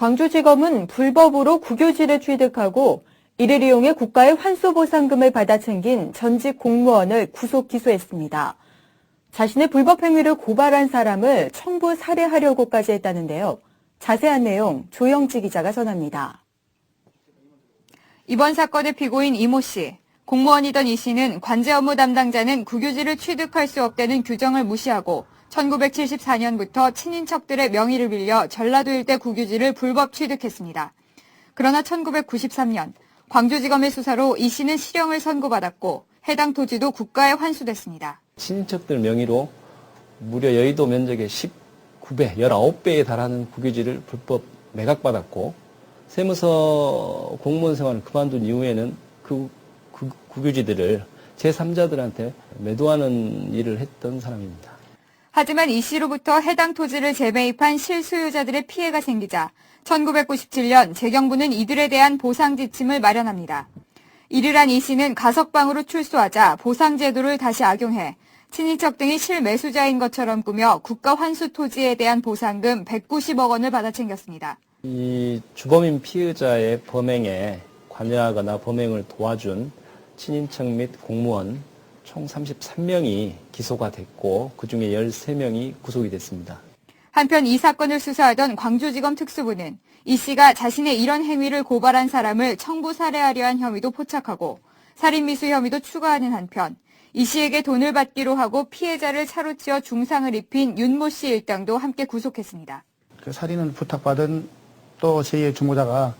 광주지검은 불법으로 국유지를 취득하고 이를 이용해 국가의 환수보상금을 받아 챙긴 전직 공무원을 구속 기소했습니다. 자신의 불법 행위를 고발한 사람을 청부 살해하려고까지 했다는데요. 자세한 내용 조영지 기자가 전합니다. 이번 사건의 피고인 이모 씨. 공무원이던 이 씨는 관제 업무 담당자는 국유지를 취득할 수 없다는 규정을 무시하고 1974년부터 친인척들의 명의를 빌려 전라도 일대 국유지를 불법 취득했습니다. 그러나 1993년 광주지검의 수사로 이 씨는 실형을 선고받았고 해당 토지도 국가에 환수됐습니다. 친인척들 명의로 무려 여의도 면적의 19배, 19배에 달하는 국유지를 불법 매각받았고 세무서 공무원 생활을 그만둔 이후에는 그, 그 국유지들을 제3자들한테 매도하는 일을 했던 사람입니다. 하지만 이 씨로부터 해당 토지를 재매입한 실소유자들의 피해가 생기자 1997년 재경부는 이들에 대한 보상 지침을 마련합니다. 이를 한 이 씨는 가석방으로 출소하자 보상 제도를 다시 악용해 친인척 등이 실매수자인 것처럼 꾸며 국가 환수 토지에 대한 보상금 190억 원을 받아 챙겼습니다. 이 주범인 피의자의 범행에 관여하거나 범행을 도와준 친인척 및 공무원 총 33명이 기소가 됐고 그중에 13명이 구속이 됐습니다. 한편 이 사건을 수사하던 광주지검 특수부는 이 씨가 자신의 이런 행위를 고발한 사람을 청부 살해하려 한 혐의도 포착하고 살인미수 혐의도 추가하는 한편 이 씨에게 돈을 받기로 하고 피해자를 차로 치어 중상을 입힌 윤모 씨 일당도 함께 구속했습니다. 그 살인을 부탁받은 또 제2의 주모자가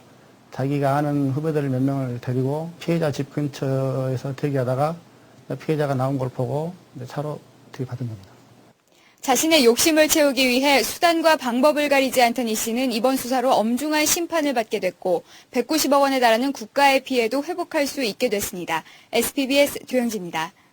자기가 아는 후배들 몇 명을 데리고 피해자 집 근처에서 대기하다가 피해자가 나온 걸 보고 차로 들이받은 겁니다. 자신의 욕심을 채우기 위해 수단과 방법을 가리지 않던 이 씨는 이번 수사로 엄중한 심판을 받게 됐고 190억 원에 달하는 국가의 피해도 회복할 수 있게 됐습니다. SPBS 조영지입니다.